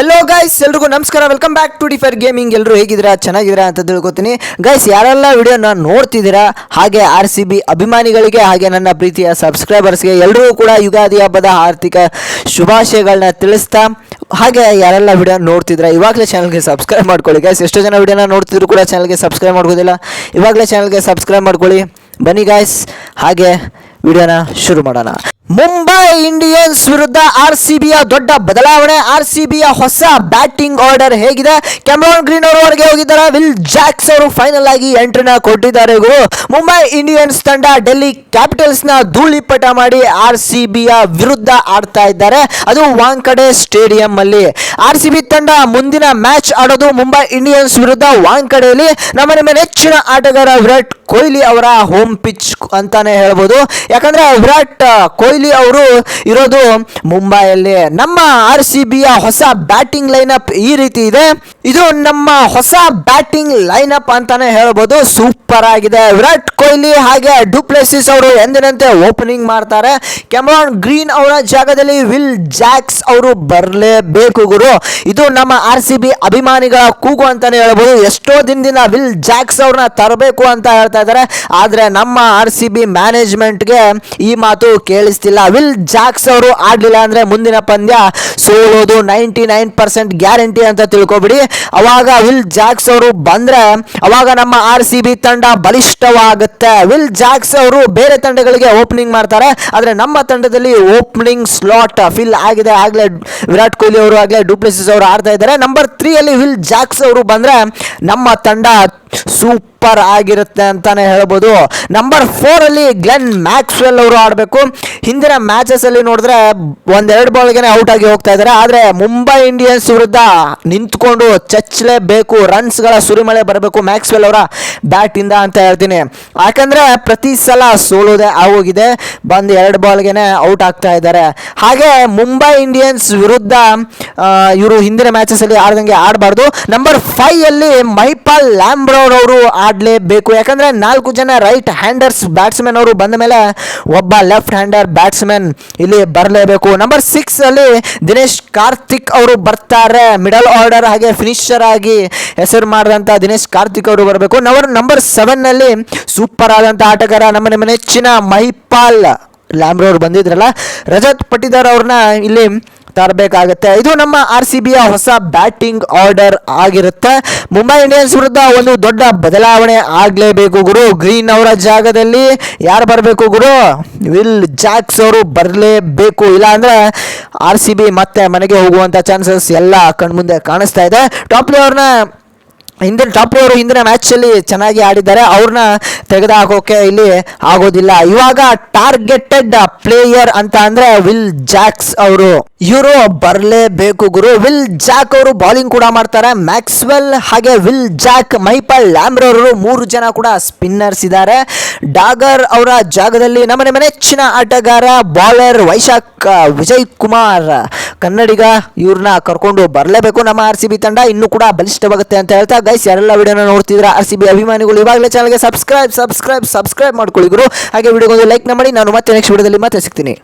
Hello guys ಎಲ್ರಿಗೂ ನಮಸ್ಕಾರ. Welcome back to differ gaming ಎಲ್ಲರೂ ಹೇಗಿದ್ದೀರಾ? ಚೆನ್ನಾಗಿದ್ದೀರಾ ಅಂತ ತಿಳ್ಕೊತೀನಿ. ಗೈಸ್ ಯಾರೆಲ್ಲ ವಿಡಿಯೋನ ನೋಡ್ತಿದ್ದೀರಾ, ಹಾಗೆ ಆರ್ ಸಿ ಬಿ ಅಭಿಮಾನಿಗಳಿಗೆ ಹಾಗೆ ನನ್ನ ಪ್ರೀತಿಯ ಸಬ್ಸ್ಕ್ರೈಬರ್ಸ್ಗೆ ಎಲ್ಲರೂ ಕೂಡ ಯುಗಾದಿ ಹಬ್ಬದ ಆರ್ಥಿಕ ಶುಭಾಶಯಗಳನ್ನ ತಿಳಿಸ್ತಾ, ಹಾಗೆ ಯಾರೆಲ್ಲ ವಿಡಿಯೋ ನೋಡ್ತಿದ್ರೆ ಇವಾಗಲೇ ಚಾನಲ್ಗೆ ಸಬ್ಸ್ಕ್ರೈಬ್ ಮಾಡ್ಕೊಳ್ಳಿ. ಗೈಸ್ ಎಷ್ಟೋ ಜನ ವಿಡಿಯೋನ ನೋಡ್ತಿದ್ರು ಕೂಡ ಚಾನಲ್ಗೆ ಸಬ್ಸ್ಕ್ರೈಬ್ ಮಾಡ್ಕೋದಿಲ್ಲ ಇವಾಗಲೇ ಚಾನಲ್ಗೆ ಸಬ್ಸ್ಕ್ರೈಬ್ ಮಾಡ್ಕೊಳ್ಳಿ. ಬನ್ನಿ ಗಾಯ್ಸ್ ಹಾಗೆ ವಿಡಿಯೋನ ಶುರು ಮಾಡೋಣ. ಮುಂಬೈ ಇಂಡಿಯನ್ಸ್ ವಿರುದ್ಧ ಆರ್ ಸಿ ಬಿಯ ದೊಡ್ಡ ಬದಲಾವಣೆ. ಆರ್ ಸಿ ಬಿಯ ಹೊಸ ಬ್ಯಾಟಿಂಗ್ ಆರ್ಡರ್ ಹೇಗಿದೆ? ಕ್ಯಾಮ್ರಾನ್ ಗ್ರೀನ್ ಅವರು ಹೊರಗೆ ಹೋಗಿದ್ದಾರೆ? ವಿಲ್ ಜಾಕ್ಸ್ ಅವರು ಫೈನಲ್ ಆಗಿ ಎಂಟ್ರಿನ ಕೊಟ್ಟಿದ್ದಾರೆ ಗುರು. ಮುಂಬೈ ಇಂಡಿಯನ್ಸ್ ತಂಡ ಡೆಲ್ಲಿ ಕ್ಯಾಪಿಟಲ್ಸ್ನ ಧೂಳಿಪಟ ಮಾಡಿ ಆರ್ ಸಿ ಬಿಯ ವಿರುದ್ಧ ಆಡ್ತಾ ಇದ್ದಾರೆ. ಅದು ವಾಂಕಡೆ ಸ್ಟೇಡಿಯಂ ಅಲ್ಲಿ ಆರ್ ಸಿ ಬಿ ತಂಡ ಮುಂದಿನ ಮ್ಯಾಚ್ ಆಡೋದು ಮುಂಬೈ ಇಂಡಿಯನ್ಸ್ ವಿರುದ್ಧ ವಾಂಕಡೆಯಲ್ಲಿ. ನಮ್ಮ ನಿಮ್ಮ ನೆಚ್ಚಿನ ಆಟಗಾರ ವಿರಾಟ್ ಕೊಹ್ಲಿ ಅವರ ಹೋಮ್ ಪಿಚ್ ಅಂತಾನೆ ಹೇಳ್ಬೋದು. ಯಾಕಂದ್ರೆ ವಿರಾಟ್ ಕೊಹ್ಲಿ ಅವರು ಇರೋದು ಮುಂಬೈಯಲ್ಲಿ. ನಮ್ಮ ಆರ್ ಸಿ ಬಿಯ ಹೊಸ ಬ್ಯಾಟಿಂಗ್ ಲೈನಪ್ ಈ ರೀತಿ ಇದೆ. ಇದು ನಮ್ಮ ಹೊಸ ಬ್ಯಾಟಿಂಗ್ ಲೈನಪ್ ಅಂತಾನೆ ಹೇಳ್ಬೋದು. ಸೂಪರ್ ಆಗಿದೆ. ವಿರಾಟ್ ಕೊಹ್ಲಿ ಹಾಗೆ ಡುಪ್ಲೆಸಿಸ್ ಅವರು ಎಂದಿನಂತೆ ಓಪನಿಂಗ್ ಮಾಡ್ತಾರೆ. ಕೆಮರಾನ್ ಗ್ರೀನ್ ಅವರ ಜಾಗದಲ್ಲಿ ವಿಲ್ ಜಾಕ್ಸ್ ಅವರು ಬರಲೇಬೇಕು ಗುರು. ಇದು ನಮ್ಮ ಆರ್ ಸಿ ಬಿ ಅಭಿಮಾನಿಗಳ ಕೂಗು ಅಂತಾನೆ ಹೇಳ್ಬೋದು. ಎಷ್ಟೋ ದಿನದಿಂದ ವಿಲ್ ಜಾಕ್ಸ್ ಅವ್ರನ್ನ ತರಬೇಕು ಅಂತ ಹೇಳ್ತಾ ಇದ್ದಾರೆ. ಆದ್ರೆ ನಮ್ಮ ಆರ್ ಸಿ ಬಿ ಮ್ಯಾನೇಜ್ಮೆಂಟ್ಗೆ ಈ ಮಾತು ಕೇಳಿಸ್ತಿಲ್ಲ. ವಿಲ್ ಜಾಕ್ಸ್ ಅವರು ಆಡಲಿಲ್ಲ ಅಂದ್ರೆ ಮುಂದಿನ ಪಂದ್ಯ ಸೋಲೋದು ನೈಂಟಿ ನೈನ್ ಪರ್ಸೆಂಟ್ ಗ್ಯಾರಂಟಿ ಅಂತ ತಿಳ್ಕೊಬಿಡಿ. ಅವಾಗ ವಿಲ್ ಜಾಕ್ಸ್ ಅವರು ಬಂದ್ರೆ ಅವಾಗ ನಮ್ಮ ಆರ್ ಸಿ ಬಿ ತಂಡ ಬಲಿಷ್ಠವಾಗುತ್ತೆ. ವಿಲ್ ಜಾಕ್ಸ್ ಅವರು ಬೇರೆ ತಂಡಗಳಿಗೆ ಓಪನಿಂಗ್ ಮಾಡ್ತಾರೆ. ಆದರೆ ನಮ್ಮ ತಂಡದಲ್ಲಿ ಓಪನಿಂಗ್ ಸ್ಲಾಟ್ ಫಿಲ್ ಆಗಿದೆ. ಆಗ್ಲೇ ವಿರಾಟ್ ಕೊಹ್ಲಿ ಅವರು, ಆಗ್ಲೇ ಡೂಪ್ಲೆಸಿಸ್ ಅವರು ಆಡ್ತಾ ಇದ್ದಾರೆ. ನಂಬರ್ ತ್ರೀ ಅಲ್ಲಿ ವಿಲ್ ಜಾಕ್ಸ್ ಅವರು ಬಂದ್ರೆ ನಮ್ಮ ತಂಡ ಸೂಪರ್ ಆಗಿರುತ್ತೆ ಅಂತಾನೆ ಹೇಳ್ಬೋದು. ನಂಬರ್ ಫೋರಲ್ಲಿ ಗ್ಲೆನ್ ಮ್ಯಾಕ್ಸ್ವೆಲ್ ಅವರು ಆಡಬೇಕು. ಹಿಂದಿನ ಮ್ಯಾಚಸ್ ಅಲ್ಲಿ ನೋಡಿದ್ರೆ ಒಂದೆರಡು ಬಾಲ್ಗೆ ಔಟ್ ಆಗಿ ಹೋಗ್ತಾ ಇದ್ದಾರೆ ಆದ್ರೆ ಮುಂಬೈ ಇಂಡಿಯನ್ಸ್ ವಿರುದ್ಧ ನಿಂತ್ಕೊಂಡು ಚಚ್ಚಲೇಬೇಕು ರನ್ಸ್ಗಳ ಸುರಿಮಳೆ ಬರಬೇಕು ಮ್ಯಾಕ್ಸ್ವೆಲ್ ಅವರ ಬ್ಯಾಟಿಂದ ಅಂತ ಹೇಳ್ತೀನಿ. ಯಾಕಂದ್ರೆ ಪ್ರತಿ ಸಲ ಸೋಲೋದೆ ಆಗೋಗಿದೆ. ಬಂದು ಎರಡು ಬಾಲ್ಗೆ ಔಟ್ ಆಗ್ತಾ ಇದ್ದಾರೆ ಹಾಗೆ ಮುಂಬೈ ಇಂಡಿಯನ್ಸ್ ವಿರುದ್ಧ ಇವರು ಹಿಂದಿನ ಮ್ಯಾಚಸ್ ಅಲ್ಲಿ ಆಡ್ದಂಗೆ ಆಡಬಾರ್ದು. ನಂಬರ್ ಫೈವ್ ಅಲ್ಲಿ ಮೈಪಾಲ್ ಲ್ಯಾಂಬ್ರೋರ್ ಅವರು ಆಡಲೇಬೇಕು. ಯಾಕಂದರೆ ನಾಲ್ಕು ಜನ ರೈಟ್ ಹ್ಯಾಂಡರ್ಸ್ ಬ್ಯಾಟ್ಸ್ಮನ್ ಅವರು ಬಂದ ಮೇಲೆ ಒಬ್ಬ ಲೆಫ್ಟ್ ಹ್ಯಾಂಡರ್ ಬ್ಯಾಟ್ಸ್ಮನ್ ಇಲ್ಲಿ ಬರಲೇಬೇಕು. ನಂಬರ್ ಸಿಕ್ಸಲ್ಲಿ ದಿನೇಶ್ ಕಾರ್ತಿಕ್ ಅವರು ಬರ್ತಾರೆ. ಮಿಡಲ್ ಆರ್ಡರ್ ಹಾಗೆ ಫಿನಿಷರ್ ಆಗಿ ಹೆಸರು ಮಾಡಿದಂಥ ದಿನೇಶ್ ಕಾರ್ತಿಕ್ ಅವರು ಬರಬೇಕು. ನಂಬರ್ ನಂಬರ್ ಸೆವೆನ್ನಲ್ಲಿ ಸೂಪರ್ ಆದಂಥ ಆಟಗಾರ ನಮ್ಮ ನಮ್ಮ ನೆಚ್ಚಿನ ಮಹಿಪಾಲ್ ಲ್ಯಾಂಬ್ರೋ ಬಂದಿದ್ರಲ್ಲ. ರಜತ್ ಪಟ್ಟಿದಾರ್ ಅವ್ರನ್ನ ಇಲ್ಲಿ ತರಬೇಕಾಗತ್ತೆ. ಇದು ನಮ್ಮ ಆರ್ ಸಿ ಬಿಯ ಹೊಸ ಬ್ಯಾಟಿಂಗ್ ಆರ್ಡರ್ ಆಗಿರುತ್ತೆ. ಮುಂಬೈ ಇಂಡಿಯನ್ಸ್ ವಿರುದ್ಧ ಒಂದು ದೊಡ್ಡ ಬದಲಾವಣೆ ಆಗಲೇಬೇಕು ಗುರು. ಗ್ರೀನ್ ಅವರ ಜಾಗದಲ್ಲಿ ಯಾರು ಬರಬೇಕು ಗುರು? ವಿಲ್ ಜಾಕ್ಸ್ ಅವರು ಬರಲೇಬೇಕು. ಇಲ್ಲ ಅಂದ್ರೆ ಆರ್ ಸಿ ಬಿ ಮತ್ತೆ ಮನೆಗೆ ಹೋಗುವಂಥ ಚಾನ್ಸಸ್ ಎಲ್ಲ ಕಣ್ಮುಂದೆ ಕಾಣಿಸ್ತಾ ಇದೆ. ಟಾಪ್ ಅವ್ರನ್ನ ಹಿಂದಿನ ಟಾಪ್ ಅವರು ಹಿಂದಿನ ಮ್ಯಾಚಲ್ಲಿ ಚೆನ್ನಾಗಿ ಆಡಿದ್ದಾರೆ. ಅವ್ರನ್ನ ತೆಗೆದುಹಾಕೋಕೆ ಇಲ್ಲಿ ಆಗೋದಿಲ್ಲ. ಇವಾಗ ಟಾರ್ಗೆಟೆಡ್ ಪ್ಲೇಯರ್ ಅಂತ ಅಂದ್ರೆ ವಿಲ್ ಜಾಕ್ಸ್ ಅವರು. ಇವರು ಬರಲೇಬೇಕು ಗುರು. ವಿಲ್ ಜಾಕ್ ಅವರು ಬೌಲಿಂಗ್ ಕೂಡ ಮಾಡ್ತಾರೆ. ಮ್ಯಾಕ್ಸ್ವೆಲ್ ಹಾಗೆ ವಿಲ್ ಜಾಕ್ ಮೈಪಾಲ್ ಅವರು ಮೂರು ಜನ ಕೂಡ ಸ್ಪಿನ್ನರ್ಸ್ ಇದ್ದಾರೆ. ಡಾಗರ್ ಅವರ ಜಾಗದಲ್ಲಿ ನಮ್ಮನೆ ನೆಚ್ಚಿನ ಆಟಗಾರ ಬಾಲರ್ ವೈಶಾಖ್, ವಿಜಯ್ ಕುಮಾರ್ ಕನ್ನಡಿಗ ಇವ್ರನ್ನ ಕರ್ಕೊಂಡು ಬರಲೇಬೇಕು ನಮ್ಮ ಆರ್ ಸಿ ಬಿ ತಂಡ. ಇನ್ನೂ ಕೂಡ ಬಲಿಷ್ಠವಾಗುತ್ತೆ ಅಂತ ಹೇಳ್ತಾ ಗೈಸ್ ಯಾರೆಲ್ಲ ವಿಡಿಯೋನ ನೋಡ್ತಿದ್ರ ಆರ್ ಸಿ ಬಿ ಅಭಿಮಾನಿಗಳು ಇವಾಗಲೇ ಚಾನಲ್ಗೆ ಸಬ್ಸ್ಕ್ರೈಬ್ ಸಬ್ಸ್ಕ್ರೈಬ್ ಸಬ್ಸ್ಕ್ರೈಬ್ ಮಾಡ್ಕೊಳ್ಳಿ ಗುರು. ಹಾಗೆ ವಿಡಿಯೋಗೊಂದು ಲೈಕ್ ಮಾಡಿ, ನಾನು ಮತ್ತೆ ನೆಕ್ಸ್ಟ್ ವಿಡಿಯೋದಲ್ಲಿ ಮತ್ತೆ ಸಿಗ್ತೀನಿ.